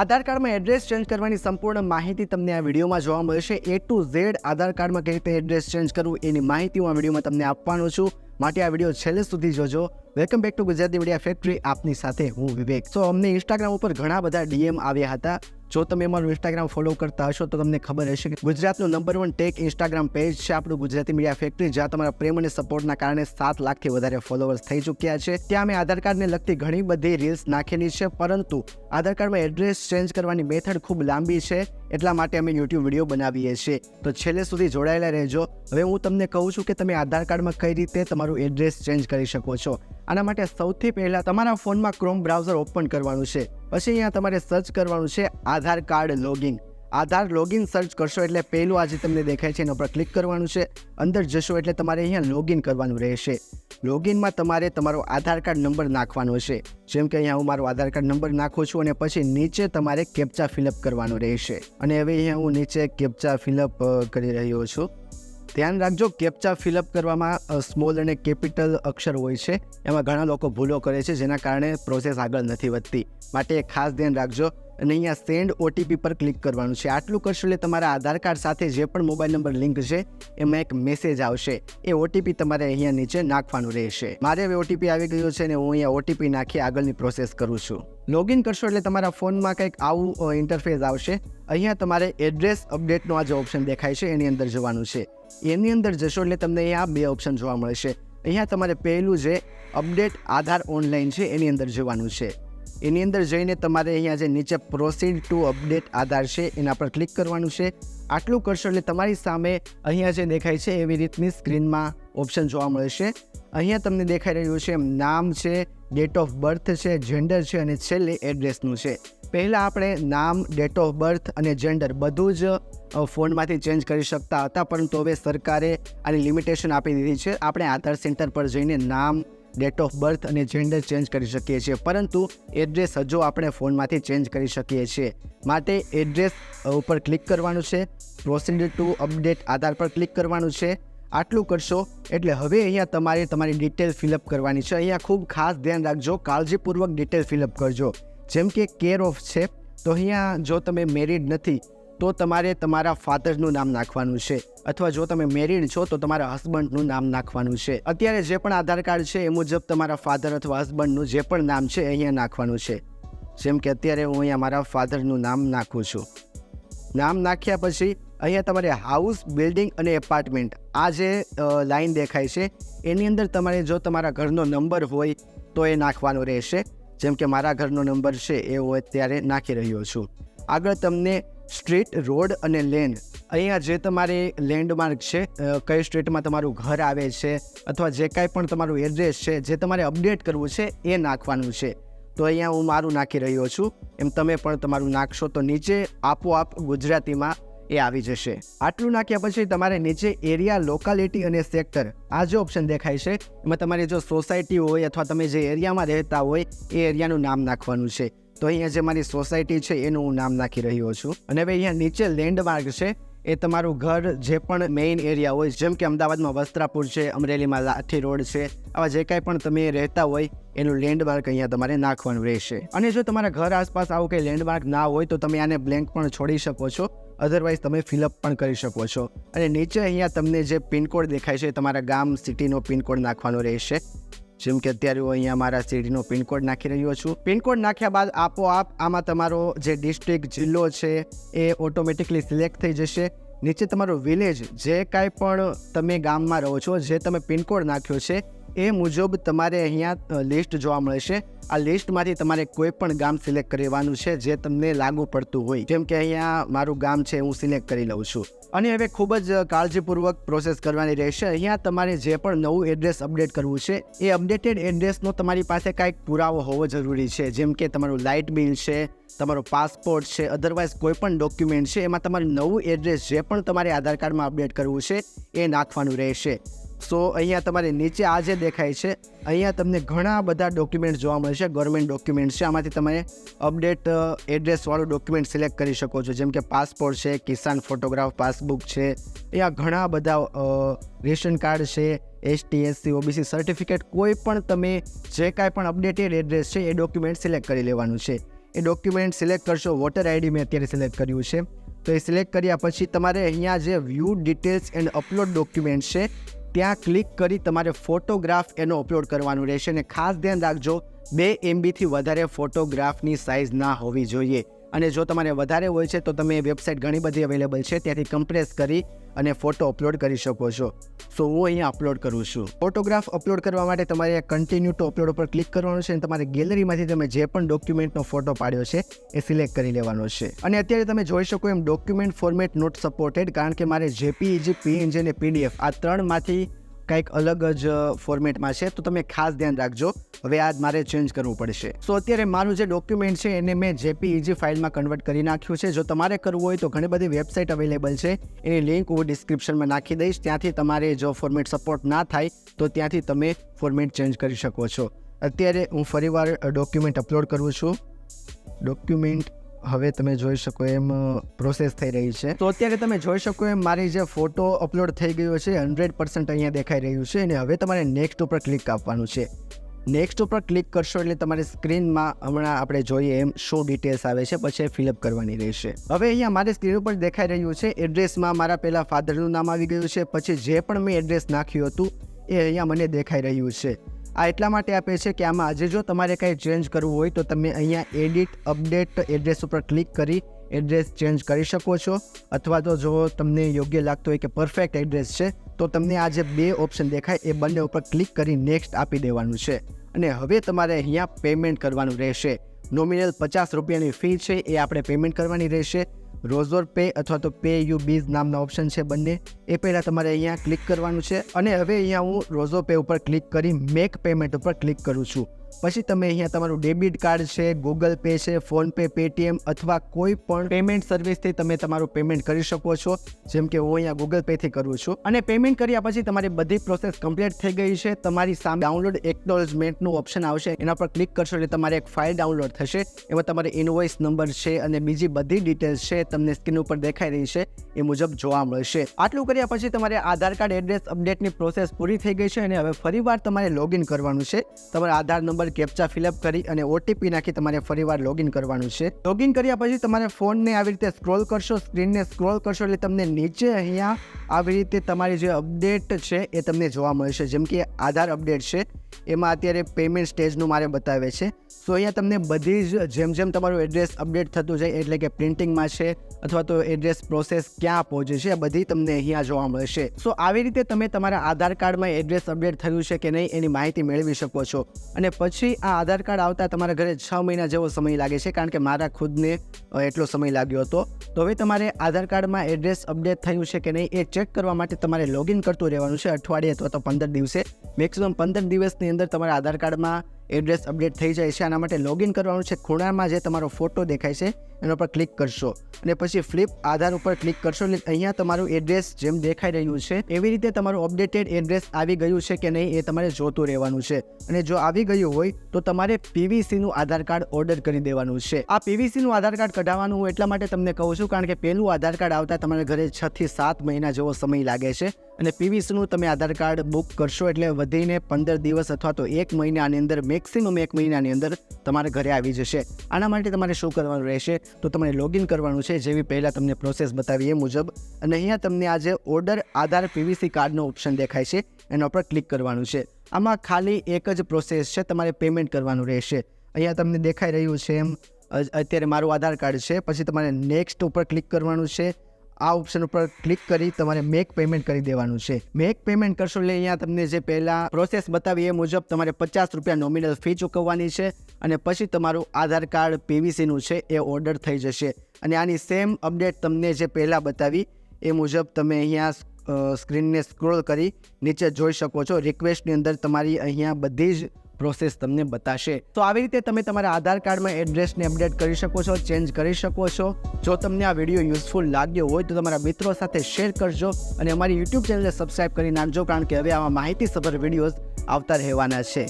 આધાર કાર્ડમાં address change કરવાની સંપૂર્ણ માહિતી તમને આ વિડીયોમાં જોવા મળશે. એ ટુ ઝેડ આધાર કાર્ડમાં કઈ રીતે એડ્રેસ ચેન્જ કરવું એની માહિતી હું આ વિડીયોમાં તમને આપવાનો છું. માટે આ વીડિયો છેલ્લે સુધી જોજો. Welcome back to Gujarati media factory આપની સાથે હું વિવેક. સો અમને ઇન્સ્ટાગ્રામ ઉપર ઘણા બધા ડીએમ આવ્યા હતા. જો તમે અમારું ઇન્સ્ટાગ્રામ ફોલો કરતા હશો તો તમને ખબર હશે કે ગુજરાતનું number one tech Instagram page છે આપણું ગુજરાતી મીડિયા ફેક્ટરી જ્યાં તમારા પ્રેમ અને સપોર્ટના કારણે સાત લાખથી વધારે ફોલોઅર્સ થઈ ચૂક્યા છે. ત્યાં અમે આધાર કાર્ડને લગતી ઘણી બધી રીલ્સ નાખેલી છે, પરંતુ આધાર કાર્ડમાં એડ્રેસ ચેન્જ કરવાની મેથડ ખૂબ લાંબી છે, એટલા માટે અમે યુટ્યુબ વીડિયો બનાવીએ છીએ. તો છેલ્લે સુધી જોડાયેલા રહેજો. હવે હું તમને કહું છું કે તમે આધાર કાર્ડમાં કઈ રીતે તમારું એડ્રેસ ચેન્જ કરી શકો છો. આના માટે સૌથી પહેલાં તમારા ફોનમાં ક્રોમ બ્રાઉઝર ઓપન કરવાનું છે. પછી અહીંયા તમારે સર્ચ કરવાનું છે Aadhaar card login Aadhaar login search કરશો એટલે પહેલું આજે તમને દેખાય છે, એના પર ક્લિક કરવાનું છે. અંદર જશો એટલે તમારે અહીંયા લોગિન કરવાનું રહેશે. લોગિનમાં તમારે તમારો આધાર કાર્ડ નંબર નાખવાનો છે જેમ કે અહીંયા હું મારો આધાર કાર્ડ નંબર નાખું છું અને પછી નીચે તમારે કેપ્ચા ફિલઅપ કરવાનો રહેશે. અને હવે અહીંયા હું નીચે કેપ્ચા ફિલઅપ કરી રહ્યો છું. ધ્યાન રાખજો, કેપ્ચા ફિલઅપ કરવામાં સ્મોલ અને કેપિટલ અક્ષર હોય છે. એમાં ઘણા લોકો ભૂલો કરે છે, જેના કારણે પ્રોસેસ આગળ નથી વધતી. માટે ખાસ ધ્યાન રાખજો અને અહીંયા સેન્ડ ઓટીપી પર ક્લિક કરવાનું છે. આટલું કરશો એટલે તમારા આધાર કાર્ડ સાથે જે પણ મોબાઈલ નંબર લિંક છે, એમાં એક મેસેજ આવશે. એ ઓટીપી તમારે અહીંયા નીચે નાખવાનું રહેશે. મારે હવે ઓટીપી આવી ગયો છે અને હું અહીંયા ઓટીપી નાખી આગળની પ્રોસેસ કરું છું. લોગિન કરશો એટલે તમારા ફોનમાં કંઈક આવું ઇન્ટરફેસ આવશે. અહીંયા તમારે એડ્રેસ અપડેટનો આ જે ઓપ્શન દેખાય છે, એની અંદર જવાનું છે. એની અંદર જશો એટલે તમને અહીંયા બે ઓપ્શન જોવા મળશે. અહીંયા તમારે પહેલું જે અપડેટ આધાર ઓનલાઈન છે, એની અંદર જવાનું છે. એની અંદર જઈને તમારે અહીંયા જે નીચે પ્રોસીડ ટુ અપડેટ આધાર છે, એના પર ક્લિક કરવાનું છે. આટલું કરશો એટલે તમારી સામે અહીંયા જે દેખાય છે એવી રીતની સ્ક્રીનમાં ઓપ્શન જોવા મળશે અહીંયા તમને દેખાઈ રહ્યું છે નામ છે ડેટ ઓફ બર્થ છે જેન્ડર છે અને છેલ્લે એડ્રેસનું છે. પહેલાં આપણે નામ ડેટ ઓફ બર્થ અને જેન્ડર બધું જ ફોનમાંથી ચેન્જ કરી શકતા હતા, પરંતુ હવે સરકારે આની લિમિટેશન આપી દીધી છે. આપણે આધાર સેન્ટર પર જઈને નામ ડેટ ઓફ બર્થ અને જેન્ડર ચેન્જ કરી શકીએ છીએ. પરંતુ એડ્રેસ હજુ આપણે ફોનમાંથી ચેન્જ કરી શકીએ છીએ. માટે એડ્રેસ ઉપર ક્લિક કરવાનું છે. પ્રોસીડર ટુ અપડેટ આધાર પર ક્લિક કરવાનું છે. આટલું કરશો એટલે હવે અહીંયા તમારે તમારી ડિટેલ ફિલઅપ કરવાની છે. અહીંયા ખૂબ ખાસ ધ્યાન રાખજો, કાળજીપૂર્વક ડિટેલ ફિલઅપ કરજો. જેમ કે કેર ઓફ છે. તો અહીંયા જો તમે મેરિડ નથી તો તમારે તમારા ફાધરનું નામ નાખવાનું છે. અથવા જો તમે મેરીડ છો, તો તમારા હસબન્ડનું નામ નાખવાનું છે. અત્યારે જે પણ આધાર કાર્ડ છે, એ મુજબ તમારા ફાધર અથવા હસબન્ડનું જે પણ નામ છે અહીંયા નાખવાનું છે. જેમ કે અત્યારે હું અહીંયા મારા ફાધરનું નામ નાખું છું. નામ નાખ્યા પછી અહીંયા તમારે હાઉસ બિલ્ડિંગ અને એપાર્ટમેન્ટ આ જે લાઈન દેખાય છે, એની અંદર તમારે જો તમારા ઘરનો નંબર હોય, તો એ નાખવાનો રહેશે. જેમ કે મારા ઘરનો નંબર છે, એ હું અત્યારે નાખી રહ્યો છું. આગળ તમને સ્ટ્રીટ, રોડ અને લેન્ડ અહીંયા જે તમારે લેન્ડમાર્ક છે કઈ સ્ટ્રીટમાં તમારું ઘર આવે છે, અથવા જે કાંઈ પણ તમારું એડ્રેસ છે, જે તમારે અપડેટ કરવું છે, એ નાખવાનું છે. તો અહીંયા હું મારું નાખી રહ્યો છું. એમ તમે પણ તમારું નાખશો તો નીચે આપોઆપ ગુજરાતીમાં એ આવી જશે. આટલું નાખ્યા પછી તમારે નીચે એરિયા લોકાલિટી અને સેક્ટર આ જે ઓપ્શન દેખાય છે, એમાં તમારી જો સોસાયટી હોય અથવા તમે જે એરિયામાં રહેતા હોય, એ એરિયાનું નામ નાખવાનું છે. તો અહીંયા જે મારી સોસાયટી છે, એનું હું નામ નાખી રહ્યો છું. અને હવે અહીંયા નીચે લેન્ડમાર્ક છે, એ તમારું ઘર જે પણ મેઇન એરિયા હોય, જેમ કે અમદાવાદમાં વસ્ત્રાપુર છે, અમરેલીમાં લાઠી રોડ છે, આવા જે કાંઈ પણ તમે રહેતા હોય, એનું લેન્ડમાર્ક અહીંયા તમારે નાખવાનું રહેશે. અને જો તમારા ઘર આસપાસ આવું કંઈ લેન્ડમાર્ક ના હોય, તો તમે આને બ્લેન્ક પણ છોડી શકો છો. અધરવાઇઝ તમે ફિલઅપ પણ કરી શકો છો. અને નીચે અહીંયા તમને જે પિનકોડ દેખાય છે તમારા ગામ સિટીનો પિનકોડ નાખવાનો રહેશે. જેમ કે અત્યારે હું અહીંયા મારા સિટીનો પિનકોડ નાખી રહ્યો છું. પિનકોડ નાખ્યા બાદ આપોઆપ આમાં તમારો જે ડિસ્ટ્રિક્ટ જિલ્લો છે, એ ઓટોમેટિકલી સિલેક્ટ થઈ જશે. નીચે તમારો વિલેજ જે કાંઈ પણ તમે ગામમાં રહો છો, જે તમે પિનકોડ નાખ્યો છે એ મુજબ તમારે અહીંયા લિસ્ટ જોવા મળશે. આ લિસ્ટમાંથી તમારે કોઈ પણ ગામ સિલેક્ટ કરવાનું છે જે તમને લાગુ પડતું હોય. જેમ કે અહીંયા મારું ગામ છે, હું સિલેક્ટ કરી લઉં છું. અને હવે ખૂબ જ કાળજીપૂર્વક પ્રોસેસ કરવાની રહેશે. અહીંયા તમારે જે પણ નવું એડ્રેસ અપડેટ કરવું છે, એ અપડેટેડ એડ્રેસનો તમારી પાસે કાંઈક પુરાવો હોવો જરૂરી છે. જેમ કે તમારું લાઇટ બિલ છે, તમારો પાસપોર્ટ છે અધરવાઇઝ કોઈ પણ ડોક્યુમેન્ટ છે, એમાં તમારું નવું એડ્રેસ જે પણ તમારે આધાર કાર્ડમાં અપડેટ કરવું છે, એ નાખવાનું રહેશે. સો અહીંયા તમારે નીચે આ જે દેખાય છે, અહીંયા તમને ઘણા બધા ડોક્યુમેન્ટ જોવા મળશે ગવર્મેન્ટ ડોક્યુમેન્ટ છે. આમાંથી તમે અપડેટ એડ્રેસવાળું ડોક્યુમેન્ટ સિલેક્ટ કરી શકો છો. જેમ કે પાસપોર્ટ છે કિસાન ફોટોગ્રાફ પાસબુક છે. અહીંયા ઘણા બધા રેશન કાર્ડ છે એસટી એસસી ઓબીસી સર્ટિફિકેટ કોઈ પણ તમે જે કાંઈ પણ અપડેટેડ એડ્રેસ છે, એ ડોક્યુમેન્ટ સિલેક્ટ કરી લેવાનું છે. એ ડોક્યુમેન્ટ સિલેક્ટ કરશો વોટર આઈડી મેં અત્યારે સિલેક્ટ કર્યું છે. તો એ સિલેક્ટ કર્યા પછી તમારે અહીંયા જે view details and upload document છે ત્યાં ક્લિક કરી તમારે ફોટોગ્રાફ એનો અપલોડ કરવાનું રહેશે અને ખાસ ધ્યાન રાખજો, બે એમબીથી વધારે ફોટોગ્રાફની સાઇઝ ના હોવી જોઈએ. અને જો તમારે વધારે હોય છે તો તમે વેબસાઇટ ઘણી બધી અવેલેબલ છે, ત્યાંથી કમ્પ્રેસ કરી અને ફોટો અપલોડ કરી શકો છો. સો હું અહીંયા અપલોડ કરું છું. ફોટોગ્રાફ અપલોડ કરવા માટે તમારે કન્ટિન્યુ ટુ અપલોડ ઉપર ક્લિક કરવાનું છે અને તમારે ગેલેરીમાંથી તમે જે પણ ડોક્યુમેન્ટનો ફોટો પાડ્યો છે એ સિલેક્ટ કરી લેવાનો છે. અને અત્યારે તમે જોઈ શકો એમ ડોક્યુમેન્ટ ફોર્મેટ નોટ સપોર્ટેડ કારણ કે મારે જેપીઈજી પીએનજી અને પીડીએફ આ ત્રણમાંથી કંઈક અલગ જ ફોર્મેટમાં છે, તો તમે ખાસ ધ્યાન રાખજો. હવે આ મારે ચેન્જ કરવું પડશે. સો અત્યારે મારું જે ડોક્યુમેન્ટ છે, એને મેં જેપીઈજી ફાઇલમાં કન્વર્ટ કરી નાખ્યું છે. જો તમારે કરવું હોય તો ઘણી બધી વેબસાઇટ અવેલેબલ છે. એની લિંક હું ડિસ્ક્રિપ્શનમાં નાખી દઈશ. ત્યાંથી તમારે જો ફોર્મેટ સપોર્ટ ના થાય, તો ત્યાંથી તમે ફોર્મેટ ચેન્જ કરી શકો છો. અત્યારે હું ફરીવાર ડોક્યુમેન્ટ અપલોડ કરું છું. ડોક્યુમેન્ટ હવે તમે જોઈ શકો એમ પ્રોસેસ થઈ રહી છે. તો અત્યારે તમે જોઈ શકો એમ, મારી જે ફોટો અપલોડ થઈ ગયો છે હંડ્રેડ પર્સન્ટ અહીંયા દેખાઈ રહ્યું છે અને હવે તમારે નેક્સ્ટ ઉપર ક્લિક આપવાનું છે. નેક્સ્ટ ઉપર ક્લિક કરશો એટલે તમારી સ્ક્રીનમાં હમણાં આપણે જોઈએ એમ શો ડિટેલ્સ આવે છે, પછી ફિલઅપ કરવાની રહેશે. હવે અહીંયા મારી સ્ક્રીન ઉપર દેખાઈ રહ્યું છે એડ્રેસમાં મારા પહેલાં ફાધરનું નામ આવી ગયું છે, પછી જે પણ મેં એડ્રેસ નાખ્યું હતું, એ અહીંયા મને દેખાઈ રહ્યું છે. આ એટલા માટે આપે છે કે આમાં આજે જો તમારે કંઈ ચેન્જ કરવું હોય તો તમે અહીંયા એડિટ અપડેટ એડ્રેસ ઉપર ક્લિક કરી એડ્રેસ ચેન્જ કરી શકો છો. અથવા તો જો તમને યોગ્ય લાગતું હોય કે પરફેક્ટ એડ્રેસ છે, તો તમને આ જે બે ઓપ્શન દેખાય એ બંને ઉપર ક્લિક કરી નેક્સ્ટ આપી દેવાનું છે. અને હવે તમારે અહીંયા પેમેન્ટ કરવાનું રહેશે. નોમિનલ પચાસ રૂપિયાની ફી છે, એ આપણે પેમેન્ટ કરવાની રહેશે. રોઝોર પે અથવા તો પે યુ બીઝ નામના ઓપ્શન છે બંને. એ પહેલાં તમારે અહીંયા ક્લિક કરવાનું છે અને હવે અહીંયા હું રોઝો પે ઉપર ક્લિક કરી મેક પેમેન્ટ ઉપર ક્લિક કરું છું. પછી તમે અહીંયા તમારું ડેબિટ કાર્ડ છે ગૂગલ પે છે ફોનપે પેટીએમ અથવા કોઈ પણ પેમેન્ટ સર્વિસથી તમે તમારું પેમેન્ટ કરી શકો છો. જેમ કે હું અહીંયા ગૂગલ પેથી કરું છું. અને પેમેન્ટ કર્યા પછી તમારી બધી પ્રોસેસ કમ્પ્લીટ થઈ ગઈ છે. તમારી સામે ડાઉનલોડ એકનોલેજમેન્ટનું ઓપ્શન આવશે. એના પર ક્લિક કરશો એટલે તમારે એક ફાઇલ ડાઉનલોડ થશે. એમાં તમારે ઇનવોઇસ નંબર છે અને બીજી બધી ડિટેલ્સ છે તમને સ્ક્રીન ઉપર દેખાઈ રહી છે. એ મુજબ જોવા મળશે. આટલું કર્યા પછી તમારે આધાર કાર્ડ એડ્રેસ અપડેટની પ્રોસેસ પૂરી થઈ ગઈ છે અને હવે ફરીવાર તમારે લોગિન કરવાનું છે. તમારા આધાર નંબર કેપ્ચા ફિલઅપ કરી અને ઓટીપી નાખી તમારે ફરીવાર લોગિન કરવાનું છે. લોગિન કર્યા પછી તમારે ફોનને આવી રીતે સ્ક્રોલ કરશો, સ્ક્રીનને સ્ક્રોલ કરશો એટલે તમને નીચે અહીંયા આવી રીતે તમારી જે અપડેટ છે એ તમને જોવા મળશે. જેમ કે આધાર અપડેટ છે, એમાં અત્યારે પેમેન્ટ સ્ટેજનું મારે બતાવે છે. સો અહીંયા તમને બધી જ જેમ જેમ તમારું એડ્રેસ અપડેટ થતું જાય, એટલે કે પ્રિન્ટિંગમાં છે, અથવા તો એડ્રેસ પ્રોસેસ ક્યાં પહોંચે છે બધી તમને અહીંયા જોવા મળશે. સો આવી રીતે તમે તમારા આધાર કાર્ડમાં એડ્રેસ અપડેટ થયું છે કે નહીં એની માહિતી મેળવી શકો છો. અને પછી આ આધાર કાર્ડ આવતા તમારા ઘરે છ મહિના જેવો સમય લાગે છે, કારણ કે મારા ખુદને એટલો સમય લાગ્યો હતો. તો હવે તમારે આધાર કાર્ડમાં એડ્રેસ અપડેટ થયું છે કે નહીં એ ચેક કરવા માટે તમારે લોગિન કરતું રહેવાનું છે અઠવાડિયે અથવા તો પંદર દિવસે. મેક્સિમમ પંદર દિવસની અંદર તમારા આધાર કાર્ડમાં એડ્રેસ અપડેટ થઈ જાય છે, આના માટે લોગિન કરવાનું છે. ખૂણામાં જે તમારો ફોટો દેખાય છે એના પર ક્લિક કરશો. અને પછી ફ્લિપ આધાર ઉપર ક્લિક કરશો એટલે અહીંયા તમારું એડ્રેસ જેમ દેખાઈ રહ્યું છે, એવી રીતે તમારું અપડેટેડ એડ્રેસ આવી ગયું છે કે નહીં એ તમારે જોતું રહેવાનું છે. અને જો આવી ગયું હોય, તો તમારે પીવીસીનું આધાર કાર્ડ ઓર્ડર કરી દેવાનું છે. આ પીવીસીનું આધાર કાર્ડ કઢાવવાનું હું એટલા માટે તમને કહું છું, કારણ કે પહેલું આધાર કાર્ડ આવતા તમારે ઘરે છ થી સાત મહિના જેવો સમય લાગે છે. અને પીવીસીનું તમે આધાર કાર્ડ બુક કરશો એટલે વધીને પંદર દિવસ અથવા તો એક મહિનાની અંદર, મેક્સિમમ એક મહિનાની અંદર તમારે ઘરે આવી જશે. આના માટે તમારે શું કરવાનું રહેશે? તો તમારે લોગિન કરવાનું છે. જેવી પહેલાં તમને પ્રોસેસ બતાવી એ મુજબ. અને અહીંયા તમને આજે ઓર્ડર આધાર પીવીસી કાર્ડનો ઓપ્શન દેખાય છે. એના ઉપર ક્લિક કરવાનું છે. આમાં ખાલી એક જ પ્રોસેસ છે. તમારે પેમેન્ટ કરવાનું રહેશે. અહીંયા તમને દેખાઈ રહ્યું છે એમ. અત્યારે મારું આધાર કાર્ડ છે. પછી તમારે નેક્સ્ટ ઉપર ક્લિક કરવાનું છે. આ ઓપ્શન ઉપર ક્લિક કરી તમારે મેક પેમેન્ટ કરી દેવાનું છે. મેક પેમેન્ટ કરશો એટલે અહીંયા તમને જે પહેલાં પ્રોસેસ બતાવી એ મુજબ તમારે પચાસ રૂપિયા નોમિનલ ફી ચૂકવવાની છે અને પછી તમારું આધાર કાર્ડ પીવીસીનું છે એ ઓર્ડર થઈ જશે. અને આની સેમ અપડેટ તમને જે પહેલાં બતાવી એ મુજબ તમે અહીંયા સ્ક્રીનને સ્ક્રોલ કરી નીચે જોઈ શકો છો. રિક્વેસ્ટની અંદર તમારી અહીંયા બધી જ પ્રોસેસ તમને બતાશે. તો આવી રીતે તમે તમારા આધાર કાર્ડમાં એડ્રેસને અપડેટ કરી શકો છો ચેન્જ કરી શકો છો. જો તમને આ વીડિયો યુઝફુલ લાગ્યો હોય તો તમારા મિત્રો સાથે શેર કરજો અને અમારી યુટ્યુબ ચેનલને સબસ્ક્રાઈબ કરી નાખજો, કારણ કે હવે આવા માહિતીસભર વિડીયોઝ આવતા રહેવાના છે.